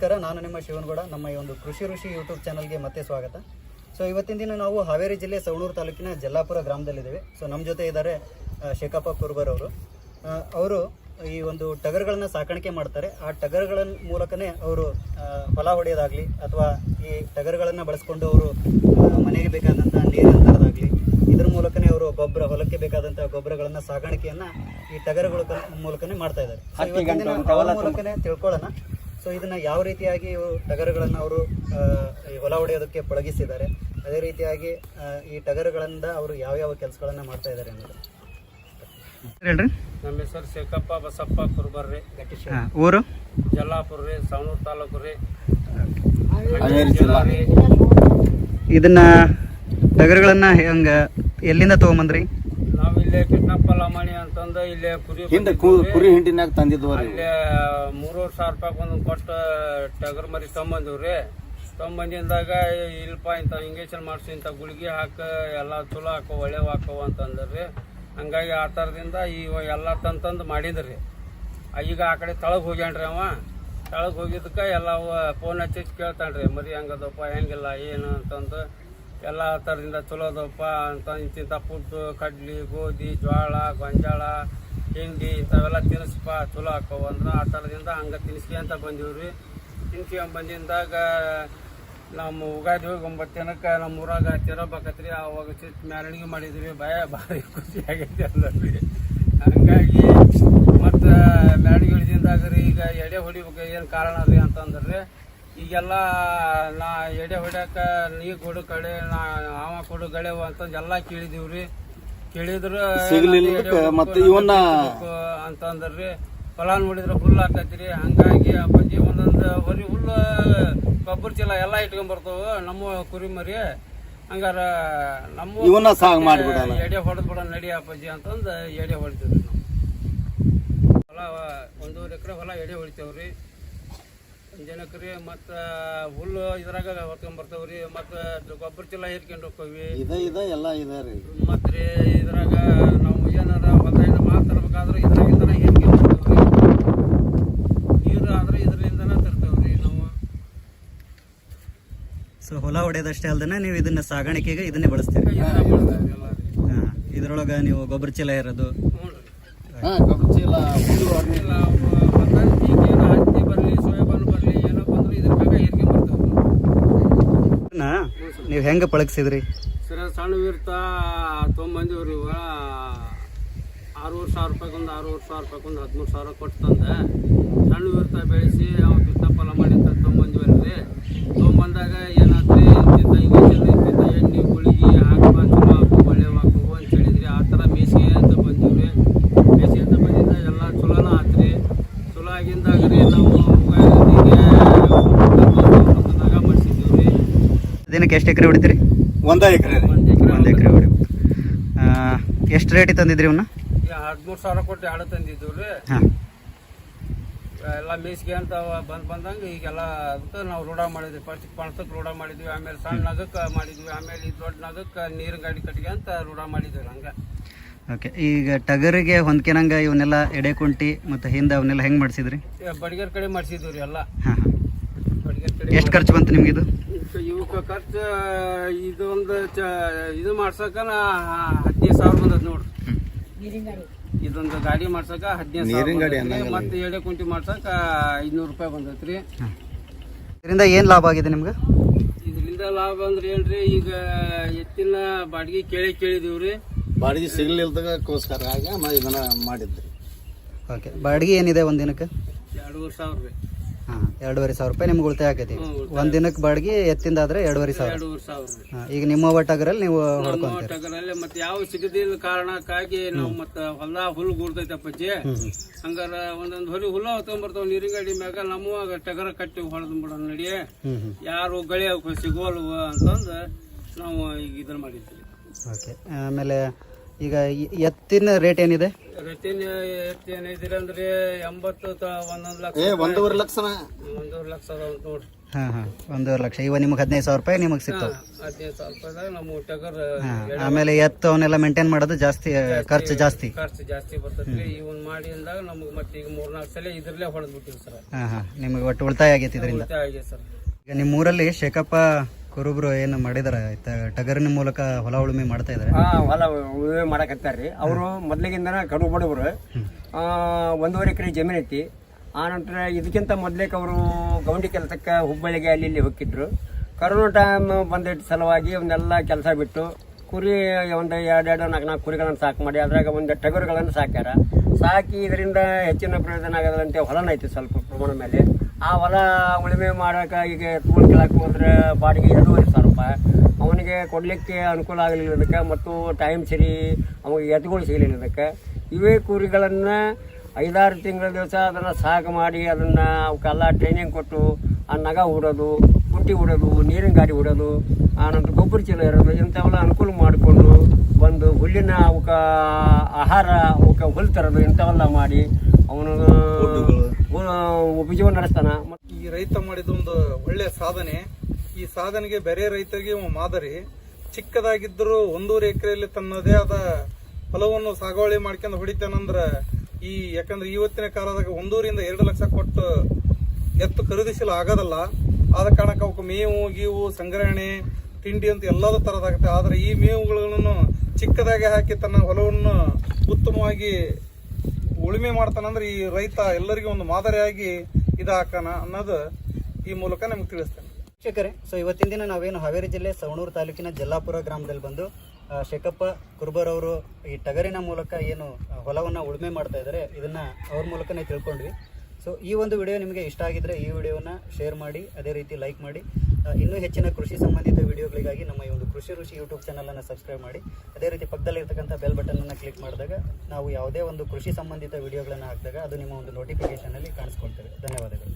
ನಮಸ್ಕಾರ ನಾನು ನಿಮ್ಮ ಶಿವನಗೌಡ. ನಮ್ಮ ಈ ಒಂದು ಕೃಷಿ ಋಷಿ ಯೂಟ್ಯೂಬ್ ಚಾನಲ್ಗೆ ಮತ್ತೆ ಸ್ವಾಗತ. ಸೊ ಇವತ್ತಿನ ದಿನ ನಾವು ಹಾವೇರಿ ಜಿಲ್ಲೆ ಸವಣೂರು ತಾಲೂಕಿನ ಜಲ್ಲಾಪುರ ಗ್ರಾಮದಲ್ಲಿದ್ದೇವೆ. ಸೊ ನಮ್ಮ ಜೊತೆ ಇದ್ದಾರೆ ಶೇಖಪ್ಪ ಕುರ್ಬರ್ ಅವರು. ಅವರು ಈ ಒಂದು ಟಗರ್ಗಳನ್ನು ಸಾಕಾಣಿಕೆ ಮಾಡ್ತಾರೆ. ಆ ಟಗರ್ಗಳ ಮೂಲಕನೇ ಅವರು ಹೊಲ ಹೊಡೆಯೋದಾಗ್ಲಿ ಅಥವಾ ಈ ಟಗರ್ಗಳನ್ನು ಬಳಸ್ಕೊಂಡು ಅವರು ಮನೆಗೆ ಬೇಕಾದಂಥ ನೀರು ತರೋದಾಗ್ಲಿ ಇದ್ರ ಮೂಲಕನೇ ಅವರು ಗೊಬ್ಬರ ಹೊಲಕ್ಕೆ ಬೇಕಾದಂತಹ ಗೊಬ್ಬರಗಳನ್ನ ಸಾಗಾಣಿಕೆಯನ್ನ ಈ ಟಗರುಗಳ ಮೂಲಕನೇ ಮಾಡ್ತಾ ಇದ್ದಾರೆ. ಮೂಲಕನೇ ತಿಳ್ಕೊಳ್ಳೋಣ. ಸೊ ಇದನ್ನ ಯಾವ ರೀತಿಯಾಗಿ ಇವರು ಟಗರುಗಳನ್ನ ಅವರು ಈ ಹೊಲ ಹೊಡೆಯೋದಕ್ಕೆ ಪಳಗಿಸಿದ್ದಾರೆ ಅದೇ ರೀತಿಯಾಗಿ ಈ ಟಗರುಗಳಿಂದ ಅವರು ಯಾವ ಯಾವ ಕೆಲಸಗಳನ್ನ ಮಾಡ್ತಾ ಇದ್ದಾರೆ ಅನ್ನೋದು. ಹೇಳ್ರಿ. ನಮ್ಮ ಹೆಸರು ಶೇಖಪ್ಪ ಬಸಪ್ಪ ಕುರ್ಬರ್ರಿ ಊರು? ಜಲ್ಲಾಪುರ ರೀ ಸವಣೂರು ತಾಲೂಕು. ರೀ. ಇದನ್ನ ಟಗರುಗಳನ್ನ ಹೆಂಗ ಎಲ್ಲಿಂದ ತಗೊಂಬಂದ್ರಿ? ನಾವು ಇಲ್ಲೇ ಕೃಷ್ಣಪ್ಪ ಲಮಾಣಿ ಅಂತಂದು ಇಲ್ಲೇ ಕುರಿ ಹಿಂದೆ. ಕುರಿ ಹಿಂಡಿನಾಗ ತಂದಿದ್ವು ರೀ ಇಲ್ಲೇ ಮೂರುವರೆ ಸಾವಿರ ರೂಪಾಯಿ ಒಂದು ಕೊಟ್ಟು ಟಗರ್ ಮರಿ ತೊಗೊಂಬಂದಿವ್ರಿ. ತೊಗೊಂಬಂದಿಂದಾಗ ಇಲ್ಪ ಇಂಥ ಇಂಗೇಷನ್ ಮಾಡಿಸಿ ಇಂಥ ಗುಳಿಗೆ ಹಾಕ ಎಲ್ಲ ಚಲೋ ಹಾಕೋ ಒಳ್ಳೆ ಹಾಕೋ ಅಂತಂದ್ರಿ. ಹಂಗಾಗಿ ಆ ಥರದಿಂದ ಈ ಎಲ್ಲ ತಂತಂದು ಮಾಡಿದ್ರಿ. ಈಗ ಆ ಕಡೆ ತಳಗ್ ಹೋಗ್ಯಾನ್ರಿ ಅವ. ತಳಗ್ ಹೋಗಿದ್ದಕ್ಕೆ ಎಲ್ಲ ಫೋನ್ ಹಚ್ಚಿ ಕೇಳ್ತಾನ್ರಿ ಮರಿ ಹಂಗದಪ್ಪ ಹೆಂಗಿಲ್ಲ ಏನು ಅಂತಂದು. ಎಲ್ಲ ಥರದಿಂದ ಚಲೋ ಅದಪ್ಪ ಅಂತ ಇಂತಿಂಥ ಫುಡ್ ಕಡ್ಲಿ, ಗೋಧಿ ಜೋಳ ಗೊಂಜಾಳ, ಹಿಂಡಿ ಇಂಥವೆಲ್ಲ ತಿನ್ನಿಸ್ಪ ಚಲೋ ಹಾಕವು ಅಂದ್ರೆ ಆ ಥರದಿಂದ ಹಂಗೆ ತಿನ್ನಿಸ್ಕೊಂತ ರೀ ತಿನ್ಸ್ಕೊಂಡ್ ಬಂದಿಂದಾಗ ನಮ್ಮ ಉಗಾದಿ ಹೋಗಿ ಒಂಬತ್ತು ಜನಕ್ಕೆ ನಮ್ಮ ಊರಾಗ ತಿರಬೇಕತ್ರಿ. ಆವಾಗ ಚಿತ್ ಮೆರವಣಿಗೆ ಮಾಡಿದ್ವಿ. ಭಯ ಭಾರಿ ಖುಷಿ ಆಗೈತಿ ಅಲ್ಲರಿ. ಹಂಗಾಗಿ ಮತ್ತು ಮೆರವಣಿಗೆ ಹಿಡಿದಿಂದಾಗ ರೀ ಈಗ ಎಡೆ ಹೊಡಿಬೇಕು. ಏನು ಕಾರಣ ರೀ ಅಂತಂದ್ರಿ. ಈಗೆಲ್ಲ ನಾ ಎಡೆ ಹೊಡ್ಯಾಕ ನೀ ಕೊಡು ಕಳೆ ನಾ ಅವ ಕೊಡು ಗಳೆವು ಅಂತಂದು ಎಲ್ಲ ಕೇಳಿದೀವ್ರಿ. ಕೇಳಿದ್ರು ಸಿಗ್ಲಿಲ್ಲ ಮತ್ತೆ ಇವನ್ನ ಅಂತಂದ್ರಿ. ಹೊಲ ನೋಡಿದ್ರೆ ಹುಲ್ಲು ಹಾಕತ್ರಿ ಹಂಗಾಗಿ ಅಪ್ಪಾಜಿ ಒಂದೊಂದು ಬರೀ ಹುಲ್ಲು ಕೊಬ್ಬರಿ ಚೀಲ ಎಲ್ಲ ಇಟ್ಕೊಂಡ್ ಬರ್ತಾವ ನಮ್ಮ ಕುರಿ ಮರಿ. ಹಂಗಾರ ನಮ್ಮ ಇವನ್ನ ಸಾಗ್ ಮಾಡ್ಬಿಡೋಣ. ಎಡೆ ಹೊಡೆದ್ ಬಿಡೋಣ ನಡಿ ಅಪ್ಪಾಜಿ ಅಂತಂದು ಎಡೆ ಹೊಡಿತೀವ್ರಿ ನಾವು. ಹೊಲ ಒಂದೂವರೆ ಎಕರೆ ಹೊಲ ಎಡೆ ಹೊಡಿತೇವ್ರಿ. ಜನಕ್ರಿ ಮತ್ತು ಹುಲ್ಲು ಇದ್ರಾಗ ಹೊತ್ಕೊಂಡ್ ಬರ್ತಾವ್ರಿ ಮತ್ತು ಗೊಬ್ಬರ ಚೀಲ ಹಿಡ್ಕೊಂಡು ಹೋಗ್ತೀವಿ. ಇದ ಇದ ಎಲ್ಲ ಇದೆ ರೀ. ಮತ್ತೆ ರೀ ಇದ್ರಾಗ ನಾವು ಏನಾರ ಹೊಲದಿಂದ ಮಾಲ್ ತರ್ಬೇಕಾದ್ರೆ ಇದ್ರಾಗಿಂದನೇ ಹೇಗೆ ನೀರು ಆದ್ರೆ ಇದರಿಂದನೇ ತರ್ತೇವ್ರಿ ನಾವು. ಸೊ ಹೊಲ ಹೊಡೆಯೋದಷ್ಟೇ ಅಲ್ದನ ನೀವು ಇದನ್ನ ಸಾಗಾಣಿಕೆಗೆ ಇದನ್ನೇ ಬಳಸ್ತೀರಿ. ಇದ್ರೊಳಗ ನೀವು ಗೊಬ್ಬರ ಚೀಲ ಇರೋದು. ಗೊಬ್ಬರ ಚೀಲ ಹುಲ್ಲು ಅರ್ನಿ. ಇಲ್ಲ ಮತ್ತೆ ಈಗ ಏನೋ ಹತ್ತಿ ಬರಲಿ ಸೋಯಾಬಾನ್ ಬರಲಿ ಏನೋ ಬಂದ್ರೆ ಇದ್ರ ಮ್ಯಾಗ ಹೇರ್ಕೊಂಡ್ ಬರ್ತೇವೆ ನೀವು ಹೆಂಗೆ ಪಳಗಿಸಿದ್ರಿ? ಸರ್ ಸಣ್ಣ ವಿರ್ತ ತೊಂಬಂದಿವ್ರಿ ಇವ. ಆರೂವರೆ ಸಾವಿರ ರೂಪಾಯಿ ಒಂದು ಆರೂವರೆ ಸಾವಿರ ರೂಪಾಯಿ ಒಂದು ಹದಿಮೂರು ಸಾವಿರ ಕೊಟ್ಟು ತಂದೆ. ಸಣ್ಣ ವಿರ್ತ ಬೆಳೆಸಿ ಅವ ಫಲ ಮಾಡಿ ಅಂತ ರೀ ತೊಗೊಂಬಂದಾಗ ಏನಾದ್ರಿ, ಇಂತಿಂತ ಇಂಜೆಕ್ಷನ್ ಇಂತಿಂತ ಎಣ್ಣೆ ಗುಳಿಗೆ ಹಾಕುವ ಹಾಕು, ಒಳ್ಳೆ ಹಾಕು ಅಂತ ಹೇಳಿದ್ರಿ. ಆ ಥರ ಬೇಸಿಗೆ ಅಂತ ಬಂದಿವ್ರಿ. ಬೇಸಿಗೆ ಅಂತ ಬಂದಿದ್ದ ಎಲ್ಲ ಚಲೋನ ಆತ್ರಿ. ಚಲೋ ಆಗಿಂದಾಗ ರೀ ನಾವು ಉಗಾದಿಗೆ ನಾಗ ಮಾಡಿಸಿದ್ದೀವಿ ರೀ ದಿನಕ್ಕೆ ಎಷ್ಟು ಎಕರೆ ಹೊಡಿತೀರಿ? ಒಂದ ಎಕರೆ ಒಂದು ಎಕರೆ ಒಂದು ಎಕರೆ ಹೊಡಿ ಎಷ್ಟು ರೇಟಿಗೆ ತಂದಿದ್ರಿ ಇವನ್ನ ಹದಿಮೂರು ಸಾವಿರ ಕೊಟ್ಟು ಎರಡು ತಂದಿದ್ದು ರೀ. ಹಾಂ. ಎಲ್ಲ ಮೇಸಿಗೆ ಅಂತ ಬಂದ್ ಬಂದಂಗೆ ಈಗೆಲ್ಲ ಅದಕ್ಕೆ ನಾವು ರೂಢ ಮಾಡಿದ್ವಿ. ಫಸ್ಟ್ ಪಣಸಕ್ಕೆ ರೂಢ ಮಾಡಿದ್ವಿ. ಆಮೇಲೆ ಸಣ್ಣ ಅದಕ್ಕೆ ಮಾಡಿದ್ವಿ. ಆಮೇಲೆ ಈ ದೊಡ್ಡ ನಗಕ್ಕೆ ನೀರಿನ ಗಾಡಿ ಕಟ್ಟಿಗೆ ಅಂತ ರೂಢ ಮಾಡಿದ್ವಿ ಹಂಗೆ. ಓಕೆ. ಈಗ ಟಗರಿಗೆ ಹೊಂದ್ಕೆನಂಗ ಇವನ್ನೆಲ್ಲ ಎಡೆ ಕುಂಟಿ ಮತ್ತು ಹಿಂದೆ ಅವನ್ನೆಲ್ಲ ಹೆಂಗೆ ಮಾಡಿಸಿದ್ರಿ? ಈಗ ಬಡಿಗೆರ್ ಕಡೆ ಮಾಡಿಸಿದ್ವಿ ರೀ ಎಲ್ಲ. ಹಾಂ ಹಾಂ. ಕಡೆ ಎಷ್ಟು ಖರ್ಚು ಬಂತು ನಿಮಗಿದು ಖರ್ಚು ಇದೊಂದು ಚ ಇದು ಮಾಡ್ಸಕ ಹದಿನೈದು ಸಾವಿರ ಬಂದದ ನೋಡ್ರಿ ಇದೊಂದು ಗಾಡಿ ಮಾಡ್ಸಕ ಹದಿನೈದು ನೀರಿನ ಗಾಡಿ ಸಾವಿರ ಅನ್ನಂಗಿಲ್ಲ. ಮತ್ತೆ ಎಡೆ ಕುಂಟಿ ಮಾಡ್ಸಕ ಐನೂರು ರೂಪಾಯಿ ಬಂದೈತ್ರಿ. ಇದರಿಂದ ಏನು ಲಾಭ ಆಗಿದೆ ನಿಮ್ಗೆ? ಇದರಿಂದ ಲಾಭ ಅಂದ್ರೆ ಏನ್ರಿ ಈಗ ಎತ್ತಿನ ಬಾಡಿಗೆ ಕೇಳಿ ಕೇಳಿದೀವ್ರಿ. ಬಾಡಿಗೆ ಸಿಗ್ಲಿಲ್ದಕ್ಕೋಸ್ಕರ ಆಗ ಮ- ಇದನ್ನ ಮಾಡಿದ್ರಿ ಓಕೆ ಬಾಡಿಗೆ ಏನಿದೆ ಒಂದು ದಿನಕ್ಕೆ ಎರಡೂವರೆ ಸಾವಿರ ರೀ. ಹಾಂ ಎರಡೂವರೆ ಸಾವಿರ ರೂಪಾಯಿ ನಿಮ್ಗೆ ಉಳಿತಾಯ ಆಕೈತಿ. ಒಂದ್ ದಿನಕ್ಕೆ ಬಾಡಿಗೆ ಎತ್ತಿಂದಾದ್ರೆ ಎರಡೂವರೆ ಸಾವಿರ. ಎರಡೂವರೆ ಸಾವಿರ. ಹಾಂ ಈಗ ನಿಮ್ಮ ಟಗರಲ್ಲಿ ನೀವು ಹೊಡ್ಕೊಂತೀರಿ. ಟಗರಲ್ಲಿ ಮತ್ತೆ ಯಾವ ಸಿಗದಿಲ್ಲ ಕಾರಣಕ್ಕಾಗಿ ನಾವು ಮತ್ತೆ ಹೊಲ ಹುಲ್ಲು ಗುಡ್ತೈತೆ ಅಪ್ಪಾಜಿ. ಹಂಗಾರ ಒಂದೊಂದು ಹೊಲಿ ಹುಲ್ಲ ಹೊತ್ಕೊಂಡ್ಬರ್ತಾವ ನೀರಿನ ಗಾಡಿ ಮ್ಯಾಗ ನಮ್ಮ ಟಗರ ಕಟ್ಟಿ ಹೊಡೆದ್ ಬಿಡೋಣ ನಡಿ. ಯಾರು ಗಳಿ ಸಿಗೋಲ್ವ ಅಂತಂದು ನಾವು ಈಗ ಇದನ್ನ ಮಾಡಿದ್ವಿ. ಓಕೆ ಆಮೇಲೆ ಈಗ ಎತ್ತಿನ ರೇಟ್ ಏನಿದೆ? ರಿಟರ್ನ್ ಎಷ್ಟು ಅಂದ್ರೆ ಎಂಬತ್ತು ತ- ಒಂದೊಂದು ಲಕ್ಷ ಏ ಒಂದೂವರೆ ಲಕ್ಷನ? ಒಂದೂವರೆ ಲಕ್ಷ ಅದಾವ ನೋಡ್ರಿ. ಹಾಂ ಹಾಂ ಒಂದೂವರೆ ಲಕ್ಷ. ಇವ ನಿಮ್ಗೆ ಹದಿನೈದು ಸಾವಿರ ರೂಪಾಯಿ ನಿಮಗೆ ಸಿಗ್ತದೆ ಹದಿನೈದು ಸಾವಿರ ರೂಪಾಯಿದಾಗ ನಮ್ಮ ಟಗರ್ ಆಮೇಲೆ ಎತ್ತು ಅವನ್ನೆಲ್ಲ ಮೇಂಟೈನ್ ಮಾಡೋದು ಜಾಸ್ತಿ ಖರ್ಚು ಜಾಸ್ತಿ. ಖರ್ಚು ಜಾಸ್ತಿ ಬರ್ತೈತ್ರಿ. ಇವನ್ ಮಾಡಿ ಅಂದಾಗ ನಮ್ಗೆ ಮತ್ತೆ ಈಗ ಮೂರ್ನಾಲ್ಕು ಸಲ ಇದ್ರಲ್ಲೇ ಹೊಡೆದ್ಬಿಟ್ಟಿವಿ ಸರ್. ಹಾಂ ಹಾಂ. ನಿಮಗೆ ಒಟ್ಟು ಉಳಿತಾಯ ಆಗೈತಿ ಇದರಿಂದ. ಉಳಿತಾಯ ಆಗಿದೆ ಸರ್. ಈಗ ನಿಮ್ಮ ಊರಲ್ಲಿ ಶೇಖಪ್ಪ ಕುರುಬ್ರು ಏನು ಮಾಡಿದಾರೆ? ಟಗರಿನ ಮೂಲಕ ಹೊಲ ಉಳುಮೆ ಮಾಡ್ತಾ ಇದ್ದಾರೆ ಹಾ ಹೊಲ ಉಳುಮೆ ಮಾಡಕತ್ತಾರ್ರಿ. ಅವರು ಮೊದ್ಲಿಗಿಂದ ಕಡು ಬಡವರು. ಒಂದೂವರೆ ಎಕರೆ ಜಮೀನ್ ಐತಿ. ಆ ನಂತರ ಇದಕ್ಕಿಂತ ಮೊದ್ಲೇಕ ಅವರು ಗೌಂಡಿ ಕೆಲಸಕ್ಕೆ ಹುಬ್ಬಳ್ಳಿಗೆ ಅಲ್ಲಿ ಇಲ್ಲಿ ಹೋಗಿದ್ರು ಕರೋನಾ ಟೈಮ್ ಬಂದಿಟ್ಟ ಸಲುವಾಗಿ ಅವನ್ನೆಲ್ಲ ಕೆಲಸ ಬಿಟ್ಟು ಕುರಿ ಒಂದು ಎರಡು ನಾಲ್ಕು ನಾಲ್ಕು ಕುರಿಗಳನ್ನು ಸಾಕು ಮಾಡಿ ಅದ್ರಾಗ ಒಂದು ಟಗರುಗಳನ್ನು ಸಾಕ್ಯಾರ. ಸಾಕಿ ಇದರಿಂದ ಹೆಚ್ಚಿನ ಪ್ರಯೋಜನ ಆಗದಂತೆ ಹೊಲನ ಐತಿ ಸ್ವಲ್ಪ ಪ್ರಮಾಣ ಮೇಲೆ. ಆ ಹೊಲ ಉಳುಮೆ ಮಾಡೋಕೆ ಈಗ ತೋಲ್ ಕೇಳಕ್ಕೆ ಹೋದ್ರೆ ಬಾಡಿಗೆ ಎರಡೂವರೆ ಸಾವಿರ ರೂಪಾಯಿ. ಅವನಿಗೆ ಕೊಡಲಿಕ್ಕೆ ಅನುಕೂಲ ಆಗಲಿಲ್ಲ ಅದಕ್ಕೆ ಮತ್ತು ಟೈಮ್ ಸರಿ ಅವನಿಗೆ ಎತ್ತುಗಳು ಸಿಗಲಿಲ್ಲದಕ್ಕೆ ಇವೇ ಕುರಿಗಳನ್ನು ಐದಾರು ತಿಂಗಳ ದಿವಸ ಅದನ್ನು ಸಾಕು ಮಾಡಿ ಅದನ್ನು ಅವಕ್ಕೆಲ್ಲ ಟ್ರೈನಿಂಗ್ ಕೊಟ್ಟು ಆ ನಗ ಹೂಡೋದು ಕುಂಟಿ ಹೂಡೋದು ನೀರಿನ ಗಾಡಿ ಹೂಡೋದು ಆನಂತರ ಗೊಬ್ಬರ ಚೀಲ ಇರೋದು, ಇಂಥವೆಲ್ಲ ಅನುಕೂಲ ಮಾಡಿಕೊಂಡು ಒಂದು ಹುಲ್ಲಿನ ಅವಕ್ಕೆ ಆಹಾರ ಅವಕ್ಕೆ ಹುಲ್ ತರೋದು ಇಂಥವೆಲ್ಲ ಮಾಡಿ ಅವನು ಉಪಜೀವನ ನಡೆಸ್ತಾನ. ಈ ರೈತ ಮಾಡಿದ ಒಂದು ಒಳ್ಳೆ ಸಾಧನೆ. ಈ ಸಾಧನೆಗೆ ಬೇರೆ ರೈತರಿಗೆ ಇವ ಮಾದರಿ. ಚಿಕ್ಕದಾಗಿದ್ದರೂ ಒಂದೂವರೆ ಎಕರೆಯಲ್ಲಿ ತನ್ನದೇ ಆದ ಫಲವನ್ನು ಸಾಗುವಳಿ ಮಾಡ್ಕೊಂಡು ಹೊಡಿತಾನಂದ್ರ ಈ ಯಾಕಂದ್ರೆ ಇವತ್ತಿನ ಕಾಲದಾಗ ಒಂದೂರಿಂದ ಎರಡು ಲಕ್ಷ ಕೊಟ್ಟು ಎತ್ತು ಖರೀದಿಸಲು ಆಗೋದಲ್ಲ. ಆದ ಕಾರಣಕ್ಕೆ ಅವಕ್ಕೆ ಮೇವು ಗೀವು ಸಂಗ್ರಹಣೆ ತಿಂಡಿ ಅಂತ ಎಲ್ಲದ ತರದಾಗುತ್ತೆ. ಆದ್ರೆ ಈ ಮೇವುಗಳನ್ನು ಚಿಕ್ಕದಾಗಿ ಹಾಕಿ ತನ್ನ ಹೊಲವನ್ನು ಉತ್ತಮವಾಗಿ ಉಳುಮೆ ಮಾಡ್ತಾನಂದ್ರೆ ಈ ರೈತ ಎಲ್ಲರಿಗೂ ಒಂದು ಮಾದರಿಯಾಗಿ ಇದಾಕನ ಅನ್ನೋದು ಈ ಮೂಲಕ ನಮ್ಗೆ ತಿಳಿಸ್ತೇನೆ. ವೀಕ್ಷಕರೇ ಸೊ ಇವತ್ತಿನ ದಿನ ನಾವೇನು ಹಾವೇರಿ ಜಿಲ್ಲೆ ಸವಣೂರು ತಾಲೂಕಿನ ಜಲ್ಲಾಪುರ ಗ್ರಾಮದಲ್ಲಿ ಬಂದು ಶೇಖಪ್ಪ ಕುರ್ಬರ್ ಅವರು ಈ ಟಗರಿನ ಮೂಲಕ ಏನು ಹೊಲವನ್ನು ಉಳುಮೆ ಮಾಡ್ತಾ ಇದ್ದಾರೆ, ಇದನ್ನ ಅವ್ರ ಮೂಲಕನೇ ತಿಳ್ಕೊಂಡ್ವಿ. ಸೊ ಈ ಒಂದು ವಿಡಿಯೋ ನಿಮಗೆ ಇಷ್ಟ ಆಗಿದ್ರೆ ಈ ವಿಡಿಯೋನ ಶೇರ್ ಮಾಡಿ, ಅದೇ ರೀತಿ ಲೈಕ್ ಮಾಡಿ. ಇನ್ನೂ ಹೆಚ್ಚಿನ ಕೃಷಿ ಸಂಬಂಧಿತ ವಿಡಿಯೋಗಳಿಗಾಗಿ ನಮ್ಮ ಈ ಒಂದು ಕೃಷಿ ಋಷಿ ಯೂಟ್ಯೂಬ್ ಚಾನಲನ್ನು ಸಬ್ಸ್ಕ್ರೈಬ್ ಮಾಡಿ. ಅದೇ ರೀತಿ ಪಕ್ಕದಲ್ಲಿರ್ತಕ್ಕಂಥ ಬೆಲ್ ಬಟನನ್ನು ಕ್ಲಿಕ್ ಮಾಡಿದಾಗ ನಾವು ಯಾವುದೇ ಒಂದು ಕೃಷಿ ಸಂಬಂಧಿತ ವಿಡಿಯೋಗಳನ್ನು ಹಾಕಿದಾಗ ಅದು ನಿಮ್ಮ ಒಂದು ನೋಟಿಫಿಕೇಶನಲ್ಲಿ ಕಾಣಿಸ್ಕೊಳ್ತೇವೆ ಧನ್ಯವಾದಗಳು.